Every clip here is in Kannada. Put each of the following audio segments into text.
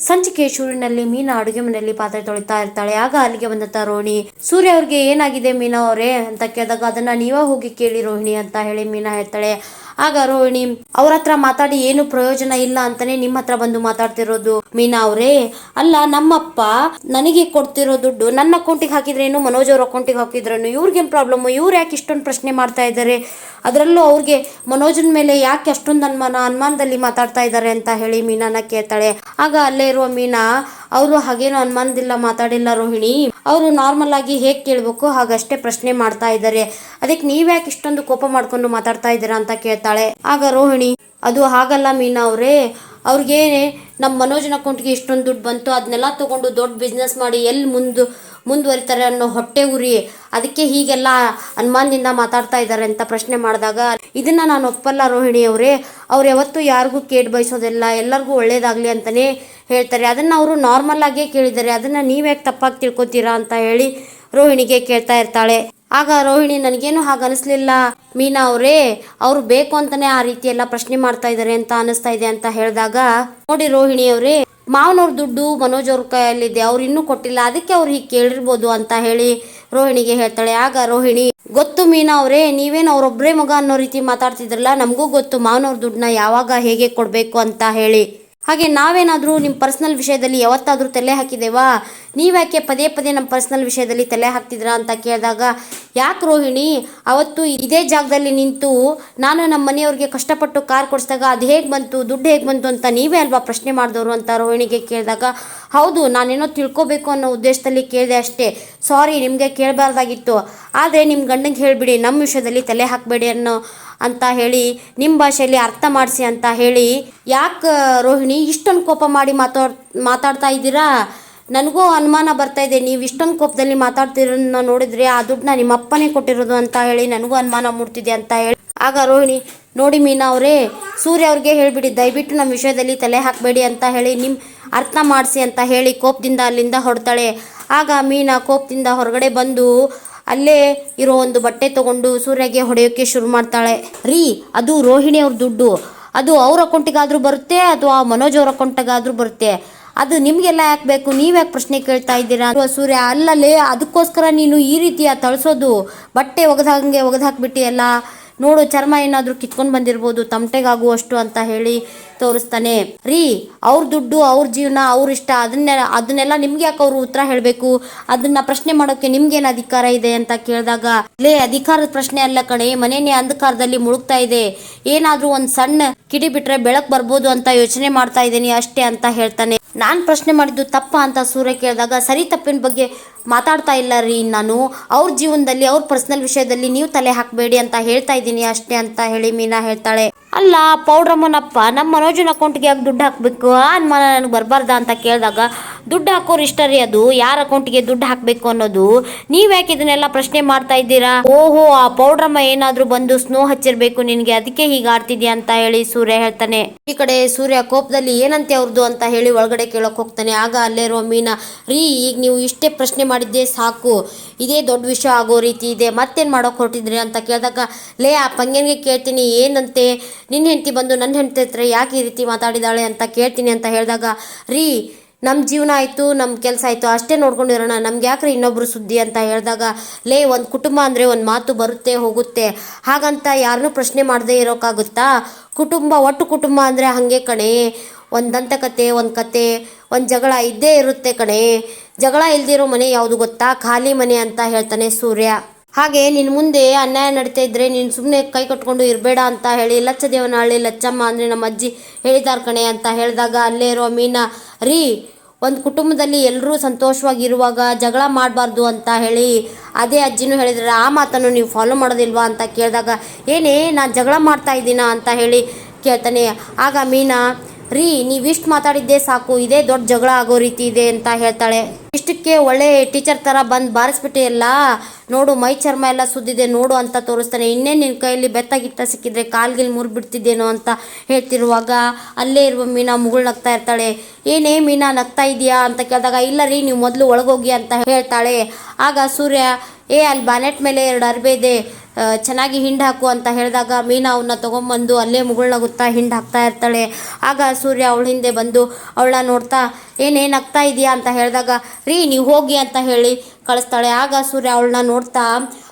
ಸಂಚಿಕೆ ಶೂರಿನಲ್ಲಿ ಮೀನಾ ಅಡುಗೆ ಮನೆಯಲ್ಲಿ ಪಾತ್ರೆ ತೊಳಿತಾ ಇರ್ತಾಳೆ. ಆಗ ಅಲ್ಲಿಗೆ ಬಂದ ರೋಹಿಣಿ ಸೂರ್ಯ ಅವ್ರಿಗೆ ಏನಾಗಿದೆ ಮೀನಾ ಅವರೇ? ಅಂತ ಕೇಳಿದಾಗ, ಅದನ್ನ ನೀವೇ ಹೋಗಿ ಕೇಳಿ ರೋಹಿಣಿ ಅಂತ ಹೇಳಿ ಮೀನಾ ಹೇಳ್ತಾಳೆ. ಆಗ ರೋಹಿಣಿ ಅವ್ರ ಹತ್ರ ಮಾತಾಡಿ ಏನು ಪ್ರಯೋಜನ ಇಲ್ಲ ಅಂತಾನೆ ನಿಮ್ಮ ಹತ್ರ ಬಂದು ಮಾತಾಡ್ತಿರೋದು. ಮೀನಾ ಅವರೇ, ಅಲ್ಲ ನಮ್ಮಪ್ಪ ನನಗೆ ಕೊಡ್ತಿರೋ ದುಡ್ಡು ನನ್ನ ಅಕೌಂಟಿಗೆ ಹಾಕಿದ್ರೇನು ಮನೋಜ್ ಅವ್ರ ಅಕೌಂಟಿಗೆ ಹಾಕಿದ್ರೇನು? ಇವ್ರಿಗೇನು ಪ್ರಾಬ್ಲಮ್ ಇವ್ರು ಯಾಕೆ ಇಷ್ಟೊಂದು ಪ್ರಶ್ನೆ ಮಾಡ್ತಾ ಇದ್ದಾರೆ ಅದರಲ್ಲೂ ಅವ್ರಿಗೆ ಮನೋಜನ್ ಮೇಲೆ ಯಾಕೆ ಅಷ್ಟೊಂದು ಅನುಮಾನ ಅನುಮಾನದಲ್ಲಿ ಮಾತಾಡ್ತಾ ಇದ್ದಾರೆ ಅಂತ ಹೇಳಿ ಮೀನಾನ ಕೇಳ್ತಾಳೆ. ಆಗ ಅಲ್ಲೇ ಇರುವ ಮೀನಾ ಅವರು ಹಾಗೇನು ಅನುಮಾನದಿಲ್ಲ ಮಾತಾಡಿಲ್ಲ ರೋಹಿಣಿ. ಅವರು ನಾರ್ಮಲ್ ಆಗಿ ಹೇಗೆ ಕೇಳಬೇಕು ಹಾಗಷ್ಟೇ ಪ್ರಶ್ನೆ ಮಾಡ್ತಾ ಇದ್ದಾರೆ. ಅದಕ್ಕೆ ನೀವ್ಯಾಕೆ ಇಷ್ಟೊಂದು ಕೋಪ ಮಾಡ್ಕೊಂಡು ಮಾತಾಡ್ತಾ ಇದ್ದೀರಾ ಅಂತ ಕೇಳ್ತಾಳೆ. ಆಗ ರೋಹಿಣಿ, ಅದು ಹಾಗಲ್ಲ ಮೀನಾ ಅವರೇ. ಅವ್ರಿಗೆ ನಮ್ಮ ಮನೋಜನ ಅಕೌಂಟ್ಗೆ ಇಷ್ಟೊಂದು ದುಡ್ಡು ಬಂತು. ಅದನ್ನೆಲ್ಲ ತಗೊಂಡು ದೊಡ್ಡ ಬಿಸ್ನೆಸ್ ಮಾಡಿ ಎಲ್ಲಿ ಮುಂದೆ ಮುಂದುವರಿತಾರೆ ಅನ್ನೋ ಹೊಟ್ಟೆ ಉರಿ. ಅದಕ್ಕೆ ಹೀಗೆಲ್ಲ ಅನುಮಾನದಿಂದ ಮಾತಾಡ್ತಾ ಇದ್ದಾರೆ ಅಂತ ಪ್ರಶ್ನೆ ಮಾಡಿದಾಗ, ಇದನ್ನ ನಾನು ಒಪ್ಪಲ್ಲ ರೋಹಿಣಿ ಅವರೇ. ಅವ್ರು ಯಾವತ್ತೂ ಯಾರಿಗೂ ಕೇಟ್ ಬಯಸೋದಿಲ್ಲ. ಎಲ್ಲರಿಗೂ ಒಳ್ಳೇದಾಗಲಿ ಅಂತಲೇ ಹೇಳ್ತಾರೆ. ಅದನ್ನು ಅವರು ನಾರ್ಮಲ್ ಆಗೇ ಕೇಳಿದ್ದಾರೆ. ಅದನ್ನು ನೀವ್ಯಾಕೆ ತಪ್ಪಾಗಿ ತಿಳ್ಕೊತೀರಾ ಅಂತ ಹೇಳಿ ರೋಹಿಣಿಗೆ ಕೇಳ್ತಾ ಇರ್ತಾಳೆ. ಆಗ ರೋಹಿಣಿ, ನನಗೇನು ಹಾಗೆ ಅನಿಸ್ಲಿಲ್ಲ? ಮೀನಾ ಅವರೇ, ಅವರು ಬೇಕು ಅಂತಲೇ ಆ ರೀತಿ ಎಲ್ಲ ಪ್ರಶ್ನೆ ಮಾಡ್ತಾ ಇದ್ದಾರೆ ಅಂತ ಅನಿಸ್ತಾ ಇದೆ ಅಂತ ಹೇಳಿದಾಗ, ನೋಡಿ ರೋಹಿಣಿ ಅವರೇ ಮಾವನವ್ರ ದುಡ್ಡು, ಮನೋಜ್ ಅವ್ರ ಕೈಯಲ್ಲಿದೆ, ಅವ್ರು ಇನ್ನೂ ಕೊಟ್ಟಿಲ್ಲ. ಅದಕ್ಕೆ ಅವ್ರು ಹೀಗೆ ಕೇಳಿರ್ಬೋದು ಅಂತ ಹೇಳಿ ರೋಹಿಣಿಗೆ ಹೇಳ್ತಾಳೆ. ಆಗ ರೋಹಿಣಿ, ಗೊತ್ತು ಮೀನಾ ಅವರೇ, ನೀವೇನು ಅವ್ರೊಬ್ಬರೇ ಮಗ ಅನ್ನೋ ರೀತಿ ಮಾತಾಡ್ತಿದ್ರಲ್ಲ? ನಮಗೂ ಗೊತ್ತು ಮಾವನವ್ರ ದುಡ್ಡನ್ನ ಯಾವಾಗ ಹೇಗೆ ಕೊಡಬೇಕು? ಅಂತ ಹೇಳಿ ಹಾಗೆ ನಾವೇನಾದರೂ ನಿಮ್ಮ ಪರ್ಸ್ನಲ್ ವಿಷಯದಲ್ಲಿ ಯಾವತ್ತಾದರೂ ತಲೆ ಹಾಕಿದ್ದೇವಾ ನೀವ್ಯಾಕೆ ಪದೇ ಪದೇ ನಮ್ಮ ಪರ್ಸ್ನಲ್ ವಿಷಯದಲ್ಲಿ ತಲೆ ಹಾಕ್ತಿದ್ರಾ ಅಂತ ಕೇಳಿದಾಗ, ಯಾಕೆ ರೋಹಿಣಿ, ಅವತ್ತು ಇದೇ ಜಾಗದಲ್ಲಿ ನಿಂತು ನಾನು ನಮ್ಮ ಮನೆಯವ್ರಿಗೆ ಕಷ್ಟಪಟ್ಟು ಕಾರ್ ಕೊಡಿಸಿದಾಗ ಅದು ಹೇಗೆ ಬಂತು, ದುಡ್ಡು ಹೇಗೆ ಬಂತು ಅಂತ ನೀವೇ ಅಲ್ವಾ ಪ್ರಶ್ನೆ ಮಾಡಿದವರು ಅಂತ ರೋಹಿಣಿಗೆ ಕೇಳಿದಾಗ, ಹೌದು, ನಾನೇನೋ ತಿಳ್ಕೊಬೇಕು ಅನ್ನೋ ಉದ್ದೇಶದಲ್ಲಿ ಕೇಳಿದೆ ಅಷ್ಟೇ. ಸಾರಿ ನಿಮಗೆ ಕೇಳಬಾರ್ದಾಗಿತ್ತು. ಆದರೆ ನಿಮ್ಮ ಗಂಡಂಗೆ ಹೇಳಿಬಿಡಿ ನಮ್ಮ ವಿಷಯದಲ್ಲಿ ತಲೆ ಹಾಕಬೇಡಿ ಅನ್ನೋ ಅಂತ ಹೇಳಿ ನಿಮ್ಮ ಭಾಷೆಯಲ್ಲಿ ಅರ್ಥ ಮಾಡಿಸಿ ಅಂತ ಹೇಳಿ, ಯಾಕೆ, ರೋಹಿಣಿ, ಇಷ್ಟೊಂದು ಕೋಪ ಮಾಡಿ ಮಾತಾಡ್ ಮಾತಾಡ್ತಾ ಇದ್ದೀರಾ? ನನಗೂ ಅನುಮಾನ ಬರ್ತಾ ಇದೆ, ನೀವು ಇಷ್ಟೊಂದು ಕೋಪದಲ್ಲಿ ಮಾತಾಡ್ತಿರೋದನ್ನ ನೋಡಿದ್ರೆ ಆ ದುಡ್ಡನ್ನ ನಿಮ್ಮ ಅಪ್ಪನೇ ಕೊಟ್ಟಿರೋದು ಅಂತ ಹೇಳಿ ನನಗೂ ಅನುಮಾನ ಮೂಡ್ತಿದೆ ಅಂತ ಹೇಳಿ. ಆಗ ರೋಹಿಣಿ, ನೋಡಿ ಮೀನಾ ಅವರೇ, ಸೂರ್ಯ ಅವ್ರಿಗೆ ಹೇಳಿಬಿಡಿ, ದಯವಿಟ್ಟು ನಮ್ಮ ವಿಷಯದಲ್ಲಿ ತಲೆ ಹಾಕಬೇಡಿ ಅಂತ ಹೇಳಿ ನಿಮ್ಮ ಅರ್ಥ ಮಾಡಿಸಿ ಅಂತ ಹೇಳಿ ಕೋಪದಿಂದ ಅಲ್ಲಿಂದ ಹೊಡ್ತಾಳೆ ಆಗ ಮೀನಾ ಕೋಪದಿಂದ ಹೊರಗಡೆ ಬಂದು ಅಲ್ಲೇ ಇರೋ ಒಂದು ಬಟ್ಟೆ ತಗೊಂಡು ಸೂರ್ಯಗೆ ಹೊಡೆಯೋಕ್ಕೆ ಶುರು ಮಾಡ್ತಾಳೆ. ರೀ, ಅದು ರೋಹಿಣಿ ಅವ್ರ ದುಡ್ಡು. ಅದು ಅವ್ರ ಅಕೌಂಟಿಗಾದ್ರೂ ಬರುತ್ತೆ ಅಥವಾ ಮನೋಜ್ ಅವ್ರ ಅಕೌಂಟಿಗಾದ್ರೂ ಬರುತ್ತೆ. ಅದು ನಿಮಗೆಲ್ಲ ಯಾಕೆ ಬೇಕು? ನೀವ್ಯಾಕೆ ಪ್ರಶ್ನೆ ಕೇಳ್ತಾ ಇದ್ದೀರಾ? ಸೂರ್ಯ? ಅಲ್ಲಲ್ಲೇ, ಅದಕ್ಕೋಸ್ಕರ ನೀನು ಈ ರೀತಿಯ ತಳಿಸೋದು. ಬಟ್ಟೆ ಒಗೆದಾಗಂಗೆ ಒಗೆದು ಹಾಕ್ಬಿಟ್ಟಿಯಲ್ಲ ನೋಡು, ಚರ್ಮ ಏನಾದರೂ ಕಿತ್ಕೊಂಡು ಬಂದಿರ್ಬೋದು, ತಮಟೆಗಾಗುವಷ್ಟು ಅಂತ ಹೇಳಿ. ತೋರಿಸ್ತಾನೆ. ರೀ, ಅವ್ರ ದುಡ್ಡು, ಅವ್ರ ಜೀವನ, ಅವ್ರ ಇಷ್ಟ, ಅದನ್ನ, ಅದನ್ನೆಲ್ಲ ನಿಮ್ಗೆ ಯಾಕೆ ಅವರು ಉತ್ತರ ಹೇಳಬೇಕು? ಅದನ್ನ ಪ್ರಶ್ನೆ ಮಾಡೋಕೆ ನಿಮ್ಗೇನು ಅಧಿಕಾರ ಇದೆ ಅಂತ ಕೇಳಿದಾಗ, ಲೇ, ಅಧಿಕಾರದ ಪ್ರಶ್ನೆ ಅಲ್ಲ ಕಣೆ, ಮನೇನೆ ಅಂಧಕಾರದಲ್ಲಿ ಮುಳುಗ್ತಾ ಇದೆ. ಏನಾದ್ರೂ ಒಂದ್ ಸಣ್ಣ ಕಿಡಿ ಬಿಟ್ರೆ ಬೆಳಕ್ ಬರ್ಬೋದು ಅಂತ ಯೋಚನೆ ಮಾಡ್ತಾ ಇದ್ದೀನಿ ಅಷ್ಟೇ ಅಂತ ಹೇಳ್ತಾನೆ. ನಾನ್ ಪ್ರಶ್ನೆ ಮಾಡಿದ್ದು ತಪ್ಪ ಅಂತ ಸೂರ್ಯ ಕೇಳಿದಾಗ, ಸರಿ ತಪ್ಪಿನ ಬಗ್ಗೆ ಮಾತಾಡ್ತಾ ಇಲ್ಲ ರೀ ನಾನು. ಅವ್ರ ಜೀವನದಲ್ಲಿ, ಅವ್ರ ಪರ್ಸನಲ್ ವಿಷಯದಲ್ಲಿ ನೀವು ತಲೆ ಹಾಕಬೇಡಿ ಅಂತ ಹೇಳ್ತಾ ಇದ್ದೀನಿ ಅಷ್ಟೇ ಅಂತ ಹೇಳಿ ಮೀನಾ ಹೇಳ್ತಾಳೆ. ಅಲ್ಲ ಪೌಡ್ರಮ್ಮನಪ್ಪ ನಮ್ಮ ಮನೋಜನ ಅಕೌಂಟ್ಗೆ ಯಾಕೆ ದುಡ್ಡು ಹಾಕಬೇಕು? ಆ ಅನುಮಾನ ನನಗೆ ಬರಬಾರ್ದ ಅಂತ ಕೇಳಿದಾಗ, ದುಡ್ಡು ಹಾಕೋರು ಇಷ್ಟ ರೀ ಅದು. ಯಾರ ಅಕೌಂಟಿಗೆ ದುಡ್ಡು ಹಾಕಬೇಕು ಅನ್ನೋದು? ನೀವ್ಯಾಕೆ ಇದನ್ನೆಲ್ಲ ಪ್ರಶ್ನೆ ಮಾಡ್ತಾ ಇದ್ದೀರಾ? ಓಹೋ, ಆ ಪೌಡ್ರಮ್ಮ ಏನಾದರೂ ಬಂದು ಸ್ನೋ ಹಚ್ಚಿರಬೇಕು ನಿನಗೆ. ಅದಕ್ಕೆ ಹೀಗೆ ಆಡ್ತಿದ್ಯಾ ಅಂತ ಹೇಳಿ ಸೂರ್ಯ ಹೇಳ್ತಾನೆ. ಈ ಕಡೆ ಸೂರ್ಯ ಕೋಪದಲ್ಲಿ ಏನಂತೆ ಅವ್ರದ್ದು ಅಂತ ಹೇಳಿ ಒಳಗಡೆ ಕೇಳೋಕೆ ಹೋಗ್ತಾನೆ. ಆಗ ಅಲ್ಲೇ ಇರೋ ಮೀನಾ ರೀ, ಈಗ ನೀವು ಇಷ್ಟೇ ಪ್ರಶ್ನೆ ಮಾಡಿದ್ದೆ ಸಾಕು. ಇದೇ ದೊಡ್ಡ ವಿಷಯ ಆಗೋ ರೀತಿ ಇದೆ. ಮತ್ತೇನು ಮಾಡೋಕೆ ಹೊರಟಿದ್ರಿ ಅಂತ ಕೇಳಿದಾಗ, ಲೇ, ಆ ಪಂಗ್ಯನ್ಗೆ ಕೇಳ್ತೀನಿ. ಏನಂತೆ? ನಿನ್ನ ಹೆಂಡತಿ ಬಂದು ನನ್ನ ಹೆಂಡತಿ ಹತ್ರ ಯಾಕೆ ಈ ರೀತಿ ಮಾತಾಡಿದಾಳೆ ಅಂತ ಕೇಳ್ತೀನಿ ಅಂತ ಹೇಳಿದಾಗ, ರೀ ನಮ್ಮ ಜೀವನ ಆಯಿತು ನಮ್ಮ ಕೆಲಸ ಆಯಿತು, ಅಷ್ಟೇ ನೋಡ್ಕೊಂಡಿರೋಣ ನಮ್ಗೆ ಯಾಕ್ರೆ ಇನ್ನೊಬ್ರು ಸುದ್ದಿ ಅಂತ ಹೇಳಿದಾಗ, ಲೇ, ಒಂದು ಕುಟುಂಬ ಅಂದರೆ ಒಂದು ಮಾತು ಬರುತ್ತೆ, ಹೋಗುತ್ತೆ. ಹಾಗಂತ ಯಾರನ್ನೂ ಪ್ರಶ್ನೆ ಮಾಡದೇ ಇರೋಕ್ಕಾಗುತ್ತಾ ಕುಟುಂಬ, ಒಟ್ಟು ಕುಟುಂಬ ಅಂದರೆ ಹಾಗೆ ಕಣೆ. ಒಂದು ದಂತಕತೆ, ಒಂದು ಕತೆ, ಒಂದು ಜಗಳ ಇದ್ದೇ ಇರುತ್ತೆ ಕಣೆ. ಜಗಳ ಇಲ್ದಿರೋ ಮನೆ ಯಾವುದು ಗೊತ್ತಾ? ಖಾಲಿ ಮನೆ ಅಂತ ಹೇಳ್ತಾನೆ ಸೂರ್ಯ. ಹಾಗೆ ನಿನ್ನ ಮುಂದೆ ಅನ್ಯಾಯ ನಡೀತಾ ಇದ್ರೆ ನೀನು ಸುಮ್ಮನೆ ಕೈ ಕಟ್ಕೊಂಡು ಇರಬೇಡ ಅಂತ ಹೇಳಿ ಲಚ್ಚ ಲಚ್ಚದೇವನಹಳ್ಳಿ ಲಚ್ಚಮ್ಮ ಅಂದರೆ ನಮ್ಮ ಅಜ್ಜಿ ಹೇಳಿದಾರ್ ಕಣೆ ಅಂತ ಹೇಳಿದಾಗ ಅಲ್ಲೇ ಇರೋ ಮೀನಾ, ರೀ, ಒಂದು ಕುಟುಂಬದಲ್ಲಿ ಎಲ್ಲರೂ ಸಂತೋಷವಾಗಿರುವಾಗ ಜಗಳ ಮಾಡಬಾರ್ದು ಅಂತ ಹೇಳಿ ಅದೇ ಅಜ್ಜಿನೂ ಹೇಳಿದ್ರೆ ಆ ಮಾತನ್ನು ನೀವು ಫಾಲೋ ಮಾಡೋದಿಲ್ವಾ ಅಂತ ಕೇಳಿದಾಗ, ಏನೇ ನಾನು ಜಗಳ ಮಾಡ್ತಾ ಇದ್ದೀನ ಅಂತ ಹೇಳಿ ಕೇಳ್ತಾನೆ. ಆಗ ಮೀನಾ ರೀ ನೀವಿಷ್ಟು ಮಾತಾಡಿದ್ದೆ ಸಾಕು, ಇದೇ ದೊಡ್ಡ ಜಗಳ ಆಗೋ ರೀತಿ ಇದೆ ಅಂತ ಹೇಳ್ತಾಳೆ. ಇಷ್ಟಕ್ಕೆ ಒಳ್ಳೆ ಟೀಚರ್ ಥರ ಬಂದು ಬಾರಿಸ್ಬಿಟ್ಟೆ ಎಲ್ಲ ನೋಡು ಮೈ ಚರ್ಮ ಎಲ್ಲ ಸುದ್ದಿದೆ, ನೋಡು ಅಂತ ತೋರಿಸ್ತಾನೆ. ಇನ್ನೇ ನಿನ್ನ ಕೈಯಲ್ಲಿ ಬೆತ್ತಗಿಟ್ಟ ಸಿಕ್ಕಿದ್ರೆ ಕಾಲ್ಗಿಲ್ ಮುರಿಬಿಡ್ತಿದ್ದೇನೋ ಅಂತ ಹೇಳ್ತಿರುವಾಗ ಅಲ್ಲೇ ಇರುವ ಮೀನಾ ಮುಗುಳು ನಗ್ತಾ ಇರ್ತಾಳೆ. ಏನೇ ಮೀನಾ ನಗ್ತಾ ಇದೆಯಾ ಅಂತ ಕೇಳಿದಾಗ, ಇಲ್ಲ ರೀ, ನೀವು ಮೊದಲು ಒಳಗೋಗಿ ಅಂತ ಹೇಳ್ತಾಳೆ. ಆಗ ಸೂರ್ಯ ಏ, ಅಲ್ಲಿ ಬಾನೆಟ್ ಮೇಲೆ ಎರಡು ಅರ್ಬೆ ಇದೆ. ಚೆನ್ನಾಗಿ ಹಿಂಡು ಹಾಕು ಅಂತ ಹೇಳಿದಾಗ ಮೀನಾ ಅವನ್ನ ತೊಗೊಂಬಂದು ಅಲ್ಲೇ ಮುಗುಳ್ನಗುತ್ತಾ ಹಿಂಡು ಹಾಕ್ತಾ ಇರ್ತಾಳೆ. ಆಗ ಸೂರ್ಯ ಅವಳ ಹಿಂದೆ ಬಂದು ಅವಳ ನೋಡ್ತಾ ಏನೇನು ಆಗ್ತಾ ಇದೆಯಾ ಅಂತ ಹೇಳಿದಾಗ, ರೀ ನೀವು ಹೋಗಿ ಅಂತ ಹೇಳಿ ಕಳಿಸ್ತಾಳೆ. ಆಗ ಸೂರ್ಯ ಅವಳನ್ನ ನೋಡ್ತಾ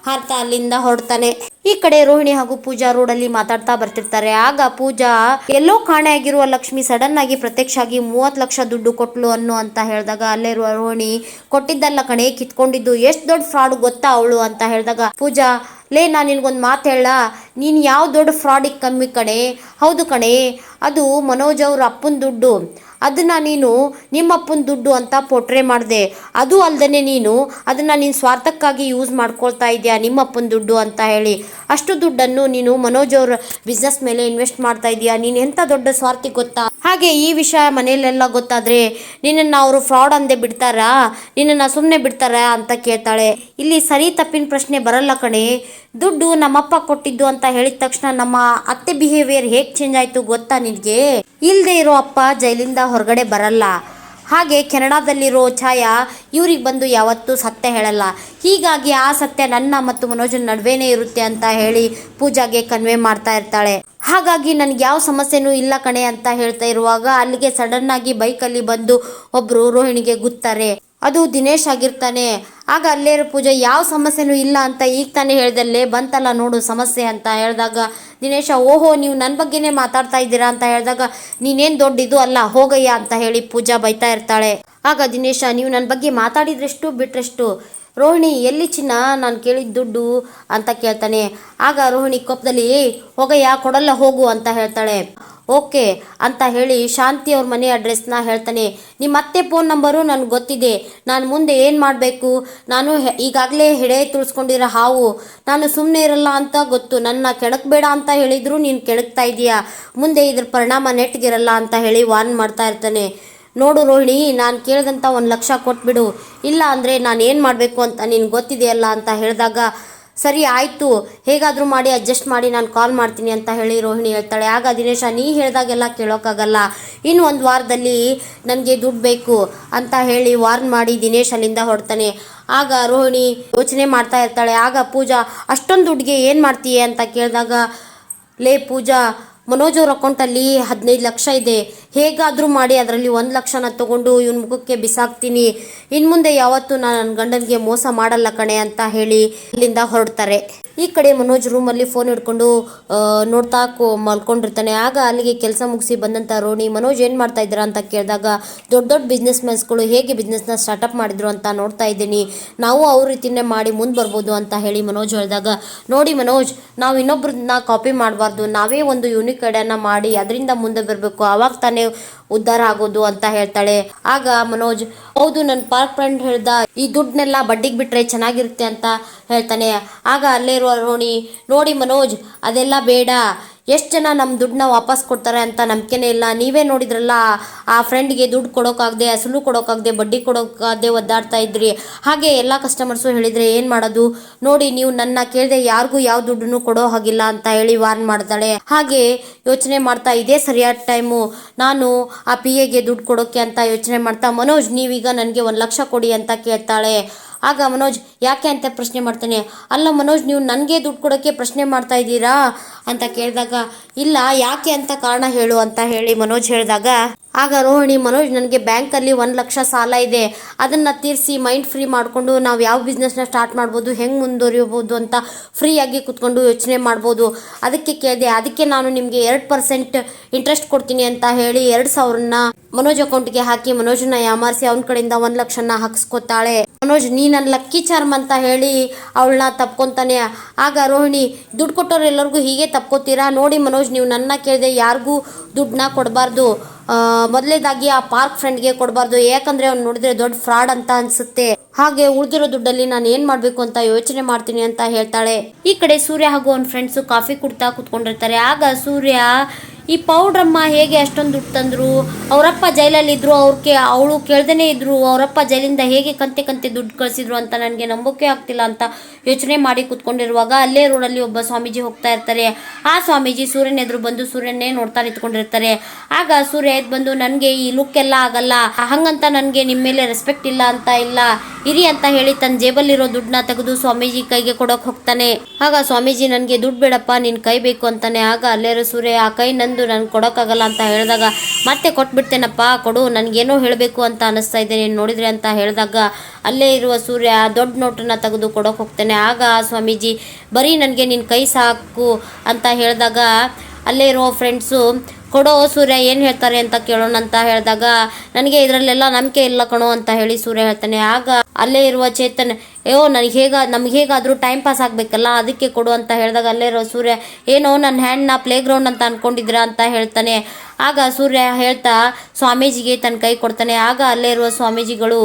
ಹಾರ್ತಾ ಅಲ್ಲಿಂದ ಹೊರಡ್ತಾನೆ. ಈ ಕಡೆ ರೋಹಿಣಿ ಹಾಗೂ ಪೂಜಾ ರೋಡ್ ಅಲ್ಲಿ ಮಾತಾಡ್ತಾ ಬರ್ತಿರ್ತಾರೆ. ಆಗ ಪೂಜಾ, ಎಲ್ಲೋ ಕಾಣೆ ಆಗಿರುವ ಲಕ್ಷ್ಮಿ ಸಡನ್ ಆಗಿ ಪ್ರತ್ಯಕ್ಷ ಆಗಿ ಮೂವತ್ತು ಲಕ್ಷ ದುಡ್ಡು ಕೊಟ್ಲು ಅನ್ನು ಅಂತ ಹೇಳಿದಾಗ ಅಲ್ಲೇ ರೋಹಿಣಿ ಕೊಟ್ಟಿದ್ದಲ್ಲ ಕಣೆ, ಕಿತ್ಕೊಂಡಿದ್ದು ಎಷ್ಟು ದೊಡ್ಡ ಫ್ರಾಡ್ ಗೊತ್ತಾ ಅವಳು ಅಂತ ಹೇಳಿದಾಗ ಪೂಜಾ, ಲೇ ನಾನು ನಿನ್ಗೊಂದು ಮಾತು ಹೇಳ, ನೀನು ಯಾವ ದೊಡ್ಡ ಫ್ರಾಡಿಗೆ ಕಮ್ಮಿ ಕಣೆ? ಹೌದು ಕಣೆ, ಅದು ಮನೋಜ್ ಅವ್ರ ಅಪ್ಪನ ದುಡ್ಡು. ಅದನ್ನ ನೀನು ನಿಮ್ಮಪ್ಪನ ದುಡ್ಡು ಅಂತ ಪೋಟ್ರೆ ಮಾಡಿದೆ. ಅದು ಅಲ್ಲದೇ ನೀನು ಅದನ್ನ ನೀನು ಸ್ವಾರ್ಥಕ್ಕಾಗಿ ಯೂಸ್ ಮಾಡ್ಕೊಳ್ತಾ ಇದೆಯಾ ನಿಮ್ಮಪ್ಪನ ದುಡ್ಡು ಅಂತ ಹೇಳಿ. ಅಷ್ಟು ದುಡ್ಡನ್ನು ನೀನು ಮನೋಜ್ ಅವ್ರ ಬಿಸ್ನೆಸ್ ಮೇಲೆ ಇನ್ವೆಸ್ಟ್ ಮಾಡ್ತಾ ಇದೆಯಾ? ನೀನು ಎಂಥ ದೊಡ್ಡ ಸ್ವಾರ್ಥಿ ಗೊತ್ತಾ? ಹಾಗೆ ಈ ವಿಷಯ ಮನೆಯಲ್ಲೆಲ್ಲ ಗೊತ್ತಾದ್ರೆ ನಿನ್ನನ್ನು ಅವರು ಫ್ರಾಡ್ ಅಂದೆ ಬಿಡ್ತಾರಾ? ನಿನ್ನನ್ನು ಸುಮ್ಮನೆ ಬಿಡ್ತಾರಾ ಅಂತ ಕೇಳ್ತಾಳೆ. ಇಲ್ಲಿ ಸರಿ ತಪ್ಪಿನ ಪ್ರಶ್ನೆ ಬರಲ್ಲ ಕಣೆ. ದುಡ್ಡು ನಮ್ಮಪ್ಪ ಕೊಟ್ಟಿದ್ದು ಅಂತ ಹೇಳಿದ ತಕ್ಷಣ ನಮ್ಮ ಅತ್ತೆ ಬಿಹೇವಿಯರ್ ಹೇಗೆ ಚೇಂಜ್ ಆಯ್ತು ಗೊತ್ತಾ ನಿನಗೆ? ಇಲ್ಲದೆ ಇರೋ ಅಪ್ಪ ಜೈಲಿಂದ ಹೊರಗಡೆ ಬರಲ್ಲ. ಹಾಗೆ ಕೆನಡಾದಲ್ಲಿರೋ ಛಾಯಾ ಇವ್ರಿಗೆ ಬಂದು ಯಾವತ್ತೂ ಸತ್ಯ ಹೇಳಲ್ಲ. ಹೀಗಾಗಿ ಆ ಸತ್ಯ ನನ್ನ ಮತ್ತು ಮನೋಜನ ನಡುವೆನೇ ಇರುತ್ತೆ ಅಂತ ಹೇಳಿ ಪೂಜಾಗೆ ಕನ್ವೆ ಮಾಡ್ತಾ ಇರ್ತಾಳೆ. ಹಾಗಾಗಿ ನನಗೆ ಯಾವ ಸಮಸ್ಯೆನೂ ಇಲ್ಲ ಕಣೆ ಅಂತ ಹೇಳ್ತಾ ಇರುವಾಗ ಅಲ್ಲಿಗೆ ಸಡನ್ ಆಗಿ ಬೈಕಲ್ಲಿ ಬಂದು ಒಬ್ರು ರೋಹಿಣಿಗೆ ಗುತ್ತಾರೆ. ಅದು ದಿನೇಶ್ ಆಗಿರ್ತಾನೆ. ಆಗ ಅಲ್ಲೇ ಇರೋ ಪೂಜೆ, ಯಾವ ಸಮಸ್ಯೆನೂ ಇಲ್ಲ ಅಂತ ಈಗ ತಾನೇ ಹೇಳ್ದಲ್ಲೇ ಬಂತಲ್ಲ ನೋಡು ಸಮಸ್ಯೆ ಅಂತ ಹೇಳಿದಾಗ ದಿನೇಶ, ಓಹೋ, ನೀವು ನನ್ನ ಬಗ್ಗೆನೇ ಮಾತಾಡ್ತಾ ಇದ್ದೀರಾ ಅಂತ ಹೇಳಿದಾಗ, ನೀನೇನು ದೊಡ್ಡ ಇದು ಅಲ್ಲ, ಹೋಗಯ್ಯ ಅಂತ ಹೇಳಿ ಪೂಜಾ ಬೈತಾ ಇರ್ತಾಳೆ. ಆಗ ದಿನೇಶ, ನೀವು ನನ್ನ ಬಗ್ಗೆ ಮಾತಾಡಿದ್ರೆಷ್ಟು, ಬಿಟ್ರೆಷ್ಟು? ರೋಹಿಣಿ, ಎಲ್ಲಿ ಚಿನ್ನ? ನಾನು ಕೇಳಿದ ದುಡ್ಡು ಅಂತ ಕೇಳ್ತಾನೆ. ಆಗ ರೋಹಿಣಿ ಕೋಪದಲ್ಲಿ, ಏಯ್, ಹೋಗಯ್ಯ, ಕೊಡಲ್ಲ ಹೋಗು ಅಂತ ಹೇಳ್ತಾಳೆ. ಓಕೆ ಅಂತ ಹೇಳಿ ಶಾಂತಿ ಅವ್ರ ಮನೆ ಅಡ್ರೆಸ್ನ ಹೇಳ್ತಾನೆ. ನಿಮ್ಮ ಅತ್ತೆ ಫೋನ್ ನಂಬರು ನನಗೆ ಗೊತ್ತಿದೆ. ನಾನು ಮುಂದೆ ಏನು ಮಾಡಬೇಕು? ನಾನು ಈಗಾಗಲೇ ಹೆಡೆ ತುಳಿಸ್ಕೊಂಡಿರೋ ಹಾವು. ನಾನು ಸುಮ್ಮನೆ ಇರಲ್ಲ ಅಂತ ಗೊತ್ತು. ನನ್ನ ಕೆಡಕಬೇಡ ಅಂತ ಹೇಳಿದ್ರು ನೀನು ಕೆಳಕ್ತಾ ಇದೀಯಾ ಮುಂದೆ ಇದ್ರ ಪರಿಣಾಮ ನೆಟ್ಗಿರಲ್ಲ ಅಂತ ಹೇಳಿ ವಾರ್ನ್ ಮಾಡ್ತಾ ಇರ್ತಾನೆ. ನೋಡು ರೋಹಿಣಿ, ನಾನು ಕೇಳಿದಂಥ ಒಂದು ಲಕ್ಷ ಕೊಟ್ಬಿಡು. ಇಲ್ಲ ಅಂದರೆ ನಾನು ಏನು ಮಾಡಬೇಕು ಅಂತ ನಿನ್ಗೆ ಗೊತ್ತಿದೆಯಲ್ಲ ಅಂತ ಹೇಳಿದಾಗ ಸರಿ, ಆಯಿತು. ಹೇಗಾದರೂ ಮಾಡಿ ಅಡ್ಜಸ್ಟ್ ಮಾಡಿ ನಾನು ಕಾಲ್ ಮಾಡ್ತೀನಿ ಅಂತ ಹೇಳಿ ರೋಹಿಣಿ ಹೇಳ್ತಾಳೆ. ಆಗ ದಿನೇಶ, ನೀ ಹೇಳಿದಾಗೆಲ್ಲ ಕೇಳೋಕ್ಕಾಗಲ್ಲ ಇನ್ನು ಒಂದು ವಾರದಲ್ಲಿ ನನಗೆ ದುಡ್ಡು ಬೇಕು ಅಂತ ಹೇಳಿ ವಾರ್ನ್ ಮಾಡಿ ದಿನೇಶ್ ಅಲ್ಲಿಂದ ಹೊರಡ್ತಾನೆ. ಆಗ ರೋಹಿಣಿ ಯೋಚನೆ ಮಾಡ್ತಾ ಇರ್ತಾಳೆ. ಆಗ ಪೂಜಾ, ಅಷ್ಟೊಂದು ದುಡ್ಡಿಗೆ ಏನು ಮಾಡ್ತೀಯ ಅಂತ ಕೇಳಿದಾಗ, ಲೇ ಪೂಜಾ ಮನೋಜ್ ಅವ್ರ ಅಕೌಂಟಲ್ಲಿ ಹದಿನೈದು ಲಕ್ಷ ಇದೆ. ಹೇಗಾದರೂ ಮಾಡಿ ಅದರಲ್ಲಿ ಒಂದು ಲಕ್ಷನ ತಗೊಂಡು ಇವನ ಮುಖಕ್ಕೆ ಬಿಸಾಕ್ತೀನಿ. ಇನ್ನು ಮುಂದೆ ಯಾವತ್ತೂ ನಾನು ನನ್ನ ಗಂಡನಿಗೆ ಮೋಸ ಮಾಡಲ್ಲ ಕಣೆ ಅಂತ ಹೇಳಿ ಇಲ್ಲಿಂದ ಹೊರಡ್ತಾರೆ. ಈ ಕಡೆ ಮನೋಜ್ ರೂಮಲ್ಲಿ ಫೋನ್ ಹಿಡ್ಕೊಂಡು ನೋಡ್ತಾ ಮಲ್ಕೊಂಡಿರ್ತಾನೆ. ಆಗ ಅಲ್ಲಿಗೆ ಕೆಲಸ ಮುಗಿಸಿ ಬಂದಂಥ ರೋಣಿ, ಮನೋಜ್ ಏನು ಮಾಡ್ತಾ ಇದ್ದೀರಾ? ಅಂತ ಕೇಳಿದಾಗ, ದೊಡ್ಡ ದೊಡ್ಡ ಬಿಸ್ನೆಸ್ ಮ್ಯಾನ್ಸ್ಗಳು ಹೇಗೆ ಬಿಸ್ನೆಸ್ನ ಸ್ಟಾರ್ಟಪ್ ಮಾಡಿದ್ರು ಅಂತ ನೋಡ್ತಾ ಇದ್ದೀನಿ. ನಾವು ಅವ್ರ ರೀತಿನೇ ಮಾಡಿ ಮುಂದೆ ಬರ್ಬೋದು ಅಂತ ಹೇಳಿ ಮನೋಜ್ ಹೇಳಿದಾಗ, ನೋಡಿ ಮನೋಜ್, ನಾವು ಇನ್ನೊಬ್ಬರನ್ನ ಕಾಪಿ ಮಾಡಬಾರ್ದು. ನಾವೇ ಒಂದು ಯೂನಿಕ್ ಐಡಿಯಾನ ಮಾಡಿ ಅದರಿಂದ ಮುಂದೆ ಬರಬೇಕು. ಆವಾಗ ತಾನೇ ಉದ್ಧಾರ ಆಗೋದು ಅಂತ ಹೇಳ್ತಾಳೆ. ಆಗ ಮನೋಜ್, ಹೌದು ನನ್ನ ಪಾರ್ಕ್ ಫ್ರೆಂಡ್ ಹೇಳ್ದ, ಈ ದುಡ್ಡನ್ನೆಲ್ಲ ಬಡ್ಡಿಗೆ ಬಿಟ್ರೆ ಚೆನ್ನಾಗಿರುತ್ತೆ ಅಂತ ಹೇಳ್ತಾನೆ. ಆಗ ಅಲ್ಲೇ ಇರುವ ರೋಣಿ ನೋಡಿ ಮನೋಜ್, ಅದೆಲ್ಲ ಬೇಡ. ಎಷ್ಟು ಜನ ನಮ್ಮ ದುಡ್ಡನ್ನ ವಾಪಸ್ ಕೊಡ್ತಾರೆ ಅಂತ ನಂಬಿಕೆನೇ ಇಲ್ಲ. ನೀವೇ ನೋಡಿದ್ರಲ್ಲ, ಆ ಫ್ರೆಂಡ್ಗೆ ದುಡ್ಡು ಕೊಡೋಕ್ಕಾಗದೆ ಅಸಲು ಕೊಡೋಕ್ಕಾಗದೆ ಬಡ್ಡಿ ಕೊಡೋಕ್ಕಾಗದೆ ಒದ್ದಾಡ್ತಾ ಇದ್ರಿ. ಹಾಗೆ ಎಲ್ಲ ಕಸ್ಟಮರ್ಸು ಹೇಳಿದರೆ ಏನು ಮಾಡೋದು? ನೋಡಿ, ನೀವು ನನ್ನ ಕೇಳಿದೆ ಯಾರಿಗೂ ಯಾವ ದುಡ್ಡನ್ನು ಕೊಡೋ ಹಾಗಿಲ್ಲ ಅಂತ ಹೇಳಿ ವಾರ್ನ್ ಮಾಡ್ತಾಳೆ. ಹಾಗೆ ಯೋಚನೆ ಮಾಡ್ತಾ ಇದೇ ಸರಿಯಾದ ಟೈಮು ನಾನು ಆ ಪಿ ಎಗೆ ದುಡ್ಡು ಕೊಡೋಕ್ಕೆ ಅಂತ ಯೋಚನೆ ಮಾಡ್ತಾ, ಮನೋಜ್, ನೀವೀಗ ನನಗೆ ಒಂದು ಲಕ್ಷ ಕೊಡಿ ಅಂತ ಕೇಳ್ತಾಳೆ. ಆಗ ಮನೋಜ್, ಯಾಕೆ ಅಂತ ಪ್ರಶ್ನೆ ಮಾಡ್ತಾನೆ? ಅಲ್ಲ ಮನೋಜ್, ನೀವು ನನಗೆ ದುಡ್ಡು ಕೊಡೋಕ್ಕೆ ಪ್ರಶ್ನೆ ಮಾಡ್ತಾ ಇದ್ದೀರಾ? ಅಂತ ಕೇಳಿದಾಗ, ಇಲ್ಲ, ಯಾಕೆ ಅಂತ ಕಾರಣ ಹೇಳು, ಅಂತ ಹೇಳಿ ಮನೋಜ್ ಹೇಳಿದಾಗ ಆಗ ರೋಹಿಣಿ ಮನೋಜ್, ನನಗೆ ಬ್ಯಾಂಕಲ್ಲಿ ಒಂದು ಲಕ್ಷ ಸಾಲ ಇದೆ. ಅದನ್ನು ತೀರಿಸಿ, ಮೈಂಡ್ ಫ್ರೀ ಮಾಡಿಕೊಂಡು ನಾವು ಯಾವ ಬಿಸ್ನೆಸ್ನ ಸ್ಟಾರ್ಟ್ ಮಾಡ್ಬೋದು, ಹೆಂಗೆ ಮುಂದುವರಿಯಬಹುದು ಅಂತ ಫ್ರೀಯಾಗಿ ಕುತ್ಕೊಂಡು ಯೋಚನೆ ಮಾಡ್ಬೋದು. ಅದಕ್ಕೆ ಕೇಳಿದೆ, ಅದಕ್ಕೆ ನಾನು ನಿಮಗೆ ಎರಡು ಪರ್ಸೆಂಟ್ ಇಂಟ್ರೆಸ್ಟ್ ಕೊಡ್ತೀನಿ ಅಂತ ಹೇಳಿ ಎರಡು ಸಾವಿರನ ಮನೋಜ್ ಅಕೌಂಟ್ಗೆ ಹಾಕಿ ಮನೋಜ್ನ ಯಾಮಾರಿಸಿ ಅವನ ಕಡೆಯಿಂದ ಒಂದು ಲಕ್ಷನ ಹಾಕಿಸ್ಕೊತಾಳೆ. ಮನೋಜ್ ನೀ ನನ್ನ ಲಕ್ಕಿ ಚಾರ್ಮ್ ಅಂತ ಹೇಳಿ ಅವಳನ್ನ ತಪ್ಕೊತಾನೆ. ಆಗ ರೋಹಿಣಿ, ದುಡ್ಡು ಕೊಟ್ಟವ್ರು ಎಲ್ಲರಿಗೂ ಹೀಗೆ ತಪ್ಕೋತೀರಾ? ನೋಡಿ ಮನೋಜ್, ನೀವು ನನ್ನ ಕೇಳಿದೆ ಯಾರಿಗೂ ದುಡ್ಡನ್ನ ಕೊಡಬಾರ್ದು. ಮೊದಲೇದಾಗಿ ಆ ಪಾರ್ಕ್ ಫ್ರೆಂಡ್ಗೆ ಕೊಡಬಾರ್ದು, ಯಾಕಂದ್ರೆ ಅವ್ನು ನೋಡಿದ್ರೆ ದೊಡ್ಡ ಫ್ರಾಡ್ ಅಂತ ಅನ್ಸುತ್ತೆ. ಹಾಗೆ ಉಳಿದಿರೋ ದುಡ್ಡಲ್ಲಿ ನಾನು ಏನ್ ಮಾಡ್ಬೇಕು ಅಂತ ಯೋಚನೆ ಮಾಡ್ತೀನಿ ಅಂತ ಹೇಳ್ತಾಳೆ. ಈ ಕಡೆ ಸೂರ್ಯ ಹಾಗೂ ಅವ್ನ ಫ್ರೆಂಡ್ಸು ಕಾಫಿ ಕುಡ್ತಾ ಕುತ್ಕೊಂಡಿರ್ತಾರೆ. ಆಗ ಸೂರ್ಯ ಈ ಪೌಡ್ರಮ್ಮ ಹೇಗೆ ಅಷ್ಟೊಂದು ದುಡ್ಡು ತಂದರು? ಅವರಪ್ಪ ಜೈಲಲ್ಲಿದ್ರು ಅವ್ರಿಗೆ ಅವಳು ಕೇಳ್ದೇ ಇದ್ದರು ಅವರಪ್ಪ ಜೈಲಿಂದ ಹೇಗೆ ಕಂತೆ ಕಂತೆ ದುಡ್ಡು ಕಳಿಸಿದ್ರು ಅಂತ ನನಗೆ ನಂಬೋಕೆ ಆಗ್ತಿಲ್ಲ ಅಂತ ಯೋಚನೆ ಮಾಡಿ ಕುತ್ಕೊಂಡಿರುವಾಗ ಅಲ್ಲೇ ರೋಡಲ್ಲಿ ಒಬ್ಬ ಸ್ವಾಮೀಜಿ ಹೋಗ್ತಾ ಇರ್ತಾರೆ. ಆ ಸ್ವಾಮೀಜಿ ಸೂರ್ಯನ ಎದುರು ಬಂದು ಸೂರ್ಯನೇ ನೋಡ್ತಾ ನಿಂತ್ಕೊಂಡಿರ್ತಾರೆ. ಆಗ ಸೂರ್ಯ ಎದ್ದು ಬಂದು, ನನಗೆ ಈ ಲುಕ್ ಎಲ್ಲ ಆಗಲ್ಲ. ಹಂಗಂತ ನನಗೆ ನಿಮ್ಮ ಮೇಲೆ ರೆಸ್ಪೆಕ್ಟ್ ಇಲ್ಲ ಅಂತ ಇಲ್ಲ. ಇರಿ ಅಂತ ಹೇಳಿ ತನ್ನ ಜೇಬಲ್ಲಿರೋ ದುಡ್ಡನ್ನ ತೆಗೆದು ಸ್ವಾಮೀಜಿ ಕೈಗೆ ಕೊಡೋಕ್ ಹೋಗ್ತಾನೆ. ಆಗ ಸ್ವಾಮೀಜಿ ನನಗೆ ದುಡ್ಡು ಬೇಡಪ್ಪ, ನಿನ್ ಕೈ ಬೇಕು ಅಂತಾನೆ. ಆಗ ಅಲ್ಲೇರೋ, ಸೂರ್ಯ, ಆ ಕೈ ನಂದು ನಾನು ಕೊಡೋಕ್ಕಾಗಲ್ಲ ಅಂತ ಹೇಳಿದಾಗ, ಮತ್ತೆ ಕೊಟ್ಬಿಡ್ತೇನಪ್ಪ, ಕೊಡು, ನನಗೇನೋ ಹೇಳಬೇಕು ಅಂತ ಅನಿಸ್ತಾ ಇದೆ. ನೀನು ನೋಡಿದ್ರೆ ಅಂತ ಹೇಳಿದಾಗ, ಅಲ್ಲೇ ಇರುವ ಸೂರ್ಯ ದೊಡ್ಡ ನೋಟನ್ನ ತೆಗೆದು ಕೊಡೋಕೆ ಹೋಗ್ತಾನೆ. ಆಗ ಆ ಸ್ವಾಮೀಜಿ, ಬರೀ ನನಗೆ ನಿನ್ನ ಕೈ ಸಾಕು ಅಂತ ಹೇಳಿದಾಗ ಅಲ್ಲೇ ಇರೋ ಫ್ರೆಂಡ್ಸು ಕೊಡೋ ಸೂರ್ಯ ಏನು ಹೇಳ್ತಾರೆ ಅಂತ ಕೇಳೋಣ ಅಂತ ಹೇಳಿದಾಗ, ನನಗೆ ಇದರಲ್ಲೆಲ್ಲ ನಂಬಿಕೆ ಇಲ್ಲ ಕಣೋ ಅಂತ ಹೇಳಿ ಸೂರ್ಯ ಹೇಳ್ತಾನೆ. ಆಗ ಅಲ್ಲೇ ಇರುವ ಚೇತನ್, ಅಯ್ಯೋ, ನನಗೆ ಹೇಗ, ನಮ್ಗೆ ಹೇಗಾದರೂ ಟೈಮ್ ಪಾಸ್ ಆಗಬೇಕಲ್ಲ, ಅದಕ್ಕೆ ಕೊಡು ಅಂತ ಹೇಳಿದಾಗ ಅಲ್ಲೇ ಇರೋ ಸೂರ್ಯ, ಏನೋ ನನ್ನ ಹ್ಯಾಂಡ್ನ ಪ್ಲೇ ಗ್ರೌಂಡ್ ಅಂತ ಅಂದ್ಕೊಂಡಿದ್ರ ಅಂತ ಹೇಳ್ತಾನೆ. ಆಗ ಸೂರ್ಯ ಹೇಳ್ತಾ, ಸ್ವಾಮೀಜಿಗೆ ತನ್ನ ಕೈ ಕೊಡ್ತಾನೆ. ಆಗ ಅಲ್ಲೇ ಇರುವ ಸ್ವಾಮೀಜಿಗಳು,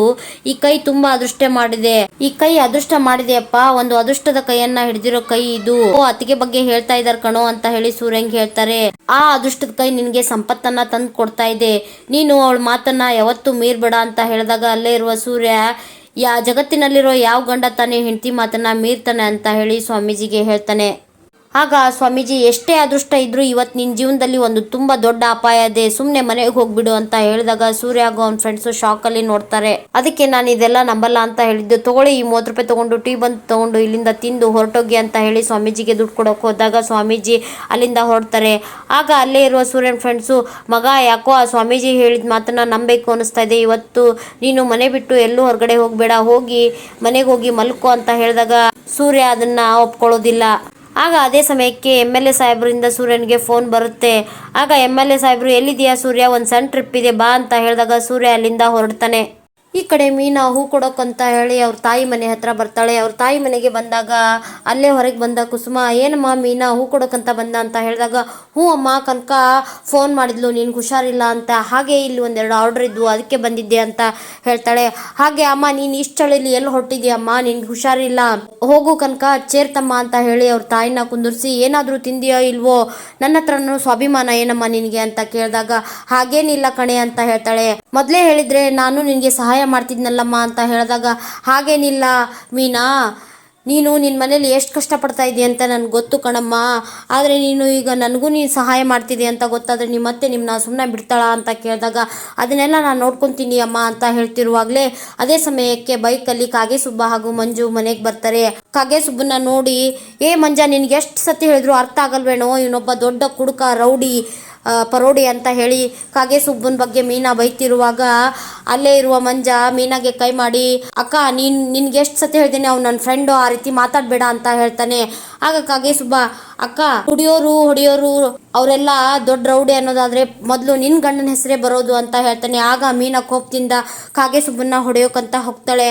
ಈ ಕೈ ತುಂಬಾ ಅದೃಷ್ಟ ಮಾಡಿದೆ. ಈ ಕೈ ಅದೃಷ್ಟ ಮಾಡಿದೆಯಪ್ಪ, ಒಂದು ಅದೃಷ್ಟದ ಕೈಯನ್ನ ಹಿಡಿದಿರೋ ಕೈ ಇದು. ಅತ್ತಿಗೆ ಬಗ್ಗೆ ಹೇಳ್ತಾ ಇದಾರ ಕಣೋ ಅಂತ ಹೇಳಿ ಸೂರ್ಯಂಗ್ ಹೇಳ್ತಾರೆ. ಆ ಅದೃಷ್ಟದ ಕೈ ನಿನ್ಗೆ ಸಂಪತ್ತನ್ನ ತಂದು ಕೊಡ್ತಾ ಇದೆ ನೀನು ಅವಳ ಮಾತನ್ನ ಯಾವತ್ತೂ ಮೀರ್ಬೇಡ ಅಂತ ಹೇಳಿದಾಗ ಅಲ್ಲೇ ಇರುವ ಸೂರ್ಯ, ಯಾ, ಜಗತ್ತಿನಲ್ಲಿರೋ ಯಾವ ಗಂಡ ತಾನೇ ಹೆಂಡತಿ ಮಾತನ್ನ ಮೀರ್ತಾನೆ? ಅಂತ ಹೇಳಿ ಸ್ವಾಮೀಜಿಗೆ ಹೇಳ್ತಾನೆ. ಆಗ ಸ್ವಾಮೀಜಿ, ಎಷ್ಟೇ ಅದೃಷ್ಟ ಇದ್ರೂ ಇವತ್ತು ನಿನ್ನ ಜೀವನದಲ್ಲಿ ಒಂದು ತುಂಬ ದೊಡ್ಡ ಅಪಾಯ ಇದೆ. ಸುಮ್ಮನೆ ಮನೆಗೆ ಹೋಗ್ಬಿಡು ಅಂತ ಹೇಳಿದಾಗ ಸೂರ್ಯ ಹಾಗೂ ಅವ್ನ ಫ್ರೆಂಡ್ಸು ಶಾಕಲ್ಲಿ ನೋಡ್ತಾರೆ. ಅದಕ್ಕೆ ನಾನು ಇದೆಲ್ಲ ನಂಬಲ್ಲ ಅಂತ ಹೇಳಿದ್ದು. ತಗೊಳ್ಳಿ, ಈ ಮೂವತ್ತು ರೂಪಾಯಿ ತಗೊಂಡು, ಟೀ ಬಂದು ತೊಗೊಂಡು, ಇಲ್ಲಿಂದ ತಿಂದು ಹೊರಟೋಗಿ ಅಂತ ಹೇಳಿ ಸ್ವಾಮೀಜಿಗೆ ದುಡ್ಡು ಕೊಡೋಕೆ ಹೋದಾಗ ಸ್ವಾಮೀಜಿ ಅಲ್ಲಿಂದ ಹೊರಡ್ತಾರೆ. ಆಗ ಅಲ್ಲೇ ಇರುವ ಸೂರ್ಯನ ಫ್ರೆಂಡ್ಸು ಮಗ ಯಾಕೋ ಆ ಸ್ವಾಮೀಜಿ ಹೇಳಿದ ಮಾತನ್ನ ನಂಬಬೇಕು ಅನಿಸ್ತಾ ಇದೆ. ಇವತ್ತು ನೀನು ಮನೆ ಬಿಟ್ಟು ಎಲ್ಲೂ ಹೊರಗಡೆ ಹೋಗಬೇಡ, ಹೋಗಿ ಮನೆಗೆ ಹೋಗಿ ಮಲ್ಕೋ ಅಂತ ಹೇಳಿದಾಗ ಸೂರ್ಯ ಅದನ್ನ ಒಪ್ಕೊಳ್ಳೋದಿಲ್ಲ. ಆಗ ಅದೇ ಸಮಯಕ್ಕೆ ಎಂ ಎಲ್ ಎ ಸಾಹೇಬ್ರಿಂದ ಸೂರ್ಯನಿಗೆ ಫೋನ್ ಬರುತ್ತೆ. ಆಗ ಎಂ ಎಲ್ ಎ ಸಾಹೇಬ್ರು ಎಲ್ಲಿದೆಯಾ ಸೂರ್ಯ? ಒಂದು ಸಣ್ಣ ಟ್ರಿಪ್ ಇದೆ, ಬಾ ಅಂತ ಹೇಳಿದಾಗ ಸೂರ್ಯ ಅಲ್ಲಿಂದ ಹೊರಡ್ತಾನೆ. ಈ ಕಡೆ ಮೀನಾ ಹೂ ಕೊಡೋಕಂತ ಹೇಳಿ ಅವ್ರ ತಾಯಿ ಮನೆ ಹತ್ರ ಬರ್ತಾಳೆ. ಅವ್ರ ತಾಯಿ ಮನೆಗೆ ಬಂದಾಗ ಅಲ್ಲೇ ಹೊರಗೆ ಬಂದ ಕುಸುಮ, ಏನಮ್ಮ ಮೀನಾ ಹೂ ಕೊಡೋಕಂತ ಬಂದ? ಅಂತ ಹೇಳಿದಾಗ, ಹ್ಞೂ ಅಮ್ಮ ಕನಕ, ಫೋನ್ ಮಾಡಿದ್ಲು, ನೀನು ಹುಷಾರಿಲ್ಲ ಅಂತ. ಹಾಗೆ ಇಲ್ಲಿ ಒಂದೆರಡು ಆರ್ಡ್ರ್ ಇದ್ವು, ಅದಕ್ಕೆ ಬಂದಿದ್ದೆ ಅಂತ ಹೇಳ್ತಾಳೆ. ಹಾಗೆ ಅಮ್ಮ, ನೀನು ಇಷ್ಟು ಚಳಿಲಿ ಎಲ್ಲಿ ಹೊರಟಿದ್ಯಮ್ಮ ನಿನ್ಗೆ ಹುಷಾರಿಲ್ಲ. ಹೋಗು ಕನಕ, ಚೇರ್ತಮ್ಮ ಅಂತ ಹೇಳಿ ಅವ್ರ ತಾಯಿನ ಕುಂದಿರ್ಸಿ, ಏನಾದರೂ ತಿಂದಿಯೋ ಇಲ್ವೋ? ನನ್ನ ಹತ್ರನೂ ಸ್ವಾಭಿಮಾನ ಏನಮ್ಮ ನಿನಗೆ? ಅಂತ ಕೇಳಿದಾಗ, ಹಾಗೇನಿಲ್ಲ ಕಣೆ ಅಂತ ಹೇಳ್ತಾಳೆ. ಮೊದಲೇ ಹೇಳಿದ್ರೆ, ನಾನು ನಿನಗೆ ಸಹಾಯ ಮಾಡ್ತಿದ್ನಲ್ಲಮ್ಮ ಅಂತ ಹೇಳಿದಾಗ, ಹಾಗೇನಿಲ್ಲ ಮೀನಾ, ನೀನು ನಿನ್ನ ಮನೇಲಿ ಎಷ್ಟು ಕಷ್ಟಪಡ್ತಾ ಇದೆಯಾ ಅಂತ ನನಗೆ ಗೊತ್ತು ಕಣಮ್ಮ. ಆದರೆ ನೀನು ಈಗ ನನಗೂ ನೀನು ಸಹಾಯ ಮಾಡ್ತಿದ್ದೆ ಅಂತ ಗೊತ್ತಾದರೆ ನಿಮ್ಮ ಮತ್ತೆ ನಿಮ್ಮನ್ನ ಸುಮ್ಮನೆ ಬಿಡ್ತಾಳ ಅಂತ ಕೇಳಿದಾಗ, ಅದನ್ನೆಲ್ಲ ನಾನು ನೋಡ್ಕೊತೀನಿ ಅಮ್ಮ ಅಂತ ಹೇಳ್ತಿರುವಾಗಲೇ, ಅದೇ ಸಮಯಕ್ಕೆ ಬೈಕಲ್ಲಿ ಕಾಗೆ ಸುಬ್ಬ ಹಾಗೂ ಮಂಜು ಮನೆಗೆ ಬರ್ತಾರೆ. ಕಾಗೆ ಸುಬ್ಬನ್ನ ನೋಡಿ, ಏ ಮಂಜ, ನಿನಗೆ ಎಷ್ಟು ಸತಿ ಹೇಳಿದ್ರು ಅರ್ಥ ಆಗಲ್ವೇನೋ, ಇವನೊಬ್ಬ ದೊಡ್ಡ ಕುಡುಕ, ರೌಡಿ ಪರೋಡಿ ಅಂತ ಹೇಳಿ ಕಾಗೆ ಸುಬ್ಬನ ಬಗ್ಗೆ ಮೀನಾ ಬೈತಿರುವಾಗ, ಅಲ್ಲೇ ಇರುವ ಮಂಜ ಮೀನಾಗೆ ಕೈ ಮಾಡಿ, ಅಕ್ಕ, ನೀನ್, ನಿನ್ಗೆ ಎಷ್ಟು ಸತಿ ಹೇಳ್ತೀನಿ ಅವ್ನು ನನ್ನ ಫ್ರೆಂಡು ಆ ರೀತಿ ಮಾತಾಡಬೇಡ ಅಂತ ಹೇಳ್ತಾನೆ. ಆಗ ಕಾಗೆ ಸುಬ್ಬ, ಅಕ್ಕ ಕುಡಿಯೋರು ಹೊಡಿಯೋರು, ಅವರೆಲ್ಲ ದೊಡ್ಡ ರೌಡಿ ಅನ್ನೋದಾದ್ರೆ ಮೊದಲು ನಿನ್ನ ಗಂಡನ ಹೆಸರೇ ಬರೋದು ಅಂತ ಹೇಳ್ತಾನೆ. ಆಗ ಮೀನ ಕೋಪದಿಂದ ಕಾಗೆ ಸುಬ್ಬನ್ನ ಹೊಡೆಯೋಕಂತ ಹೋಗ್ತಾಳೆ.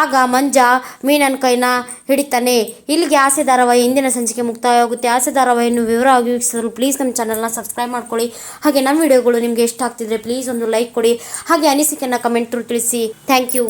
ಆಗ ಮಂಜ ಮೀನನ ಕೈನ ಹಿಡಿತಾನೆ. ಇಲ್ಲಿಗೆ ಆಸೆ ಧಾರಾವಾಹಿ ಇಂದಿನ ಸಂಚಿಕೆ ಮುಕ್ತಾಯವಾಗುತ್ತೆ. ಆಸೆ ಧಾರಾವಾಹಿಯನ್ನು ವಿವರವಾಗಿ ವೀಕ್ಷಿಸಲು ಪ್ಲೀಸ್ ನಮ್ಮ ಚಾನಲ್ನ ಸಬ್ಸ್ಕ್ರೈಬ್ ಮಾಡ್ಕೊಳ್ಳಿ. ಹಾಗೆ ನಮ್ಮ ವಿಡಿಯೋಗಳು ನಿಮಗೆ ಇಷ್ಟ ಆಗ್ತಿದ್ರೆ ಪ್ಲೀಸ್ ಒಂದು ಲೈಕ್ ಕೊಡಿ. ಹಾಗೆ ಅನಿಸಿಕೆಯನ್ನು ಕಮೆಂಟ್ ತಿಳಿಸಿ ಥ್ಯಾಂಕ್ ಯು